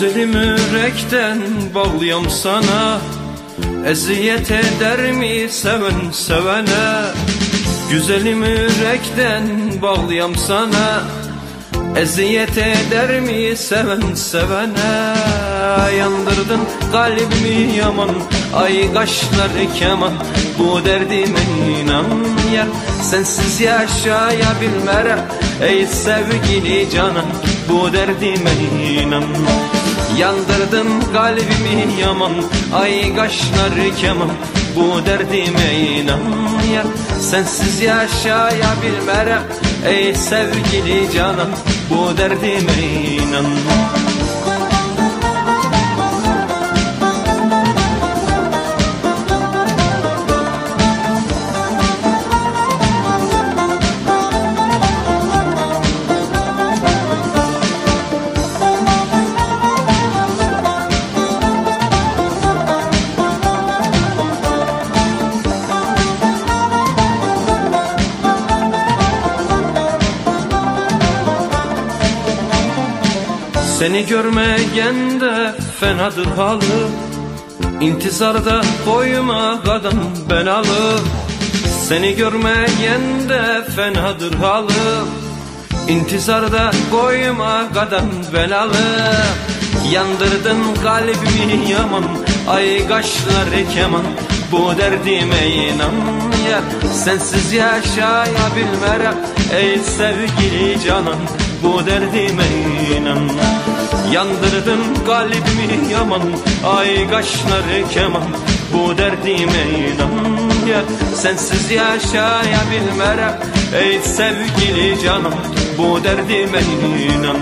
Güzelim yürekten bağlıyam sana. Eziyet eder mi seven sevene? Güzelim yürekten bağlıyam sana. Eziyet eder mi seven sevene? Yandırdın kalbimi yaman Ay kaşları keman. Bu derdime inan yar Sensiz yaşayabilmere. Ey sevgili canan Bu derdime inan Yandırdın kalbimi yaman Ay kaşları keman. Bu derdime inan yar Sensiz yaşayabilmere Ey sevgili canan Bu derdime inan Seni görmeyen de fenadır halı İntizarda koyma kadın belalı Seni görmeyen de fenadır halı İntizarda koyma kadın belalı Yandırdın kalbimi yaman Ay kaşları keman Bu derdime inan ya Sensiz yaşayabilmerem Ey sevgili canan Bu derdime inan. Yandırdın kalbimi yaman Ay kaşları keman. Bu derdime inan ya Sensiz yaşayabilmerem Ey sevgili canan Bu derdime inan